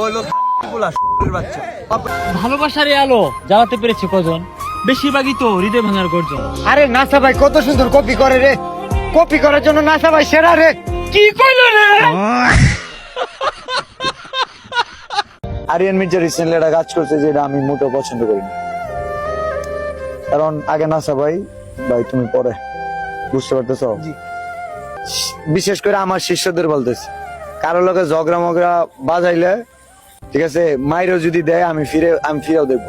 ও লোক বাচ্চা। ভালোবাসার আলো জ্বালাতে পেরেছে কজন? বেশিরভাগই তো হৃদয় ভাঙার গর্জন। আরে নাসা ভাই কত সুন্দর কপি করে রে। কপি করার জন্য নাসা ভাই সেরা রে। কি কইল রে? আরিয়ান মির্জা রিসেন্টলি একটা কাজ করছে যেটা আমি মোটেও পছন্দ করি না। কারণ আগে নাসা ভাই ভাই তুমি পরে। বুঝতে পারতেছ? বিশেষ করে আমার শিষ্যদের বলতেছি। কারও লোকে ঝগড়া মগড়া বাজাইলে ঠিক আছে? মাইরও যদি দেয় আমি ফিরে আমি ফিরেও দেখব।